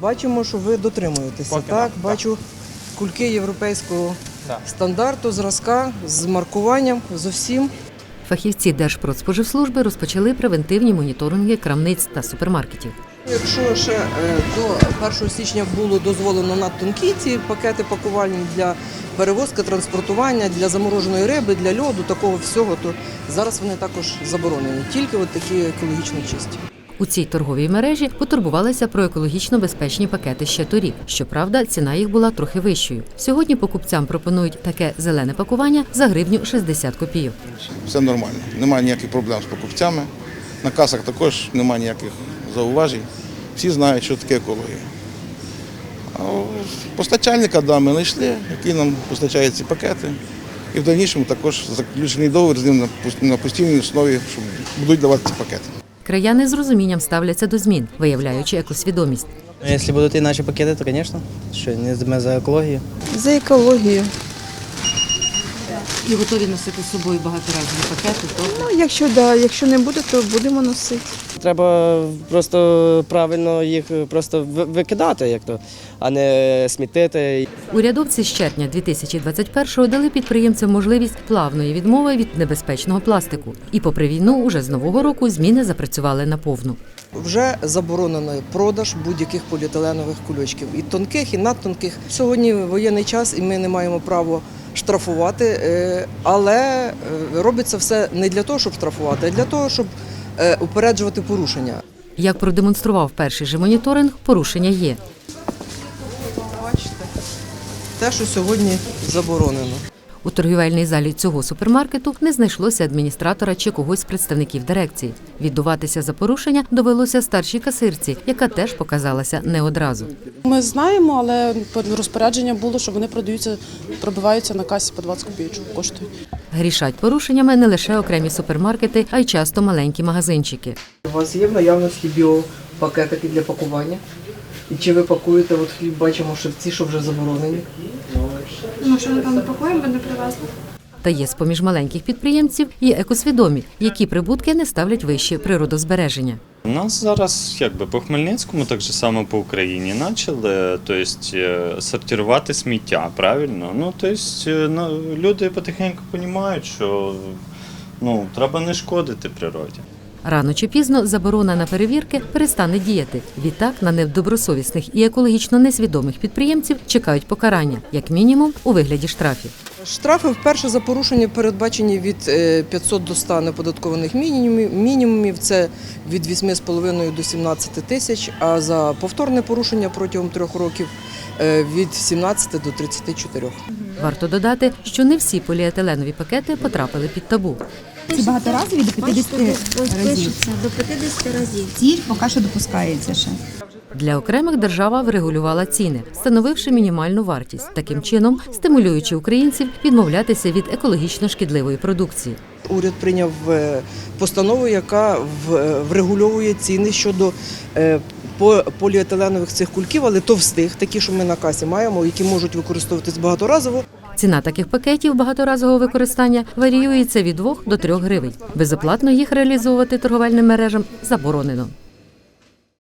Бачимо, що ви дотримуєтеся. Поки так, так, бачу кульки європейського Так. стандарту, зразка з маркуванням, з усім. Фахівці Держпродспоживслужби розпочали превентивні моніторинги крамниць та супермаркетів. Якщо ще е, до 1 січня було дозволено надтонкі ці пакети пакувальні для перевозки, транспортування, для замороженої риби, для льоду, такого всього, то зараз вони також заборонені. Тільки от такі екологічно чисті. У цій торговій мережі потурбувалися про екологічно безпечні пакети ще торік. Щоправда, ціна їх була трохи вищою. Сьогодні покупцям пропонують таке зелене пакування за гривню 60 копійок. все нормально. Немає ніяких проблем з покупцями. На касах також немає ніяких зауважень. Всі знають, що таке екологія. А постачальника да, ми знайшли, який нам постачає ці пакети. І в дальнішому також заключений договір з ним на постійній основі, що будуть давати ці пакети. Краяни з розумінням ставляться до змін, виявляючи екосвідомість. Ну, Якщо будуть і наші пакети, то, звісно, що не ми за екологію. За екологію. І готові носити з собою багаторазові пакети. Ну, якщо да, якщо не буде, то будемо носити. Треба просто правильно їх просто викидати, як то, а не смітити. Урядовці з червня 2021-го дали підприємцям можливість плавної відмови від небезпечного пластику. І попри війну, уже з нового року зміни запрацювали наповну. Вже заборонено продаж будь-яких поліетиленових кульочків, і тонких, і надтонких. Сьогодні воєнний час, і ми не маємо права штрафувати, е, але е, робиться все не для того, щоб штрафувати, а для того, щоб упереджувати порушення. Як продемонстрував перший же моніторинг, порушення є. Бачите, те, що сьогодні заборонено. У торгівельній залі цього супермаркету не знайшлося адміністратора чи когось з представників дирекції. Віддуватися за порушення довелося старшій касирці, яка теж показалася не одразу. Ми знаємо, але розпорядження було, що вони продаються, пробиваються на касі по 20 копійочок коштують. Грішать порушеннями не лише окремі супермаркети, а й часто маленькі магазинчики. У вас є в наявності біопакетики для пакування? І чи ви пакуєте от хліб, бачимо, що ці, що вже заборонені? Ну, що напевно пакуємо, бо не привезли. Та є з-поміж маленьких підприємців і екосвідомі, які прибутки не ставлять вище природозбереження. У нас зараз якби по Хмельницькому, так же само по Україні, почали то есть, е, сортувати сміття, правильно? Ну, то есть, е, ну, люди потихеньку розуміють, що ну, треба не шкодити природі. Рано чи пізно заборона на перевірки перестане діяти. Відтак на недобросовісних і екологічно несвідомих підприємців чекають покарання, як мінімум у вигляді штрафів. Штрафи вперше за порушення передбачені від е, 500 до 100 неподаткованих мінімумів. Мінімумів це від 8,5 до 17 тисяч, а за повторне порушення протягом трьох років е, від 17 до 34. Варто додати, що не всі поліетиленові пакети потрапили під табу. Ці багаторазові до 50 разів. до 50 разів. Ці поки що допускається ще. Для окремих держава врегулювала ціни, встановивши мінімальну вартість, таким чином стимулюючи українців відмовлятися від екологічно шкідливої продукції. Уряд прийняв е, постанову, яка в- е, врегульовує ціни щодо е, по- поліетиленових цих кульків, але товстих, такі, що ми на касі маємо, які можуть використовуватись багаторазово. Ціна таких пакетів багаторазового використання варіюється від 2 до 3 гривень. Безоплатно їх реалізовувати торговельним мережам заборонено.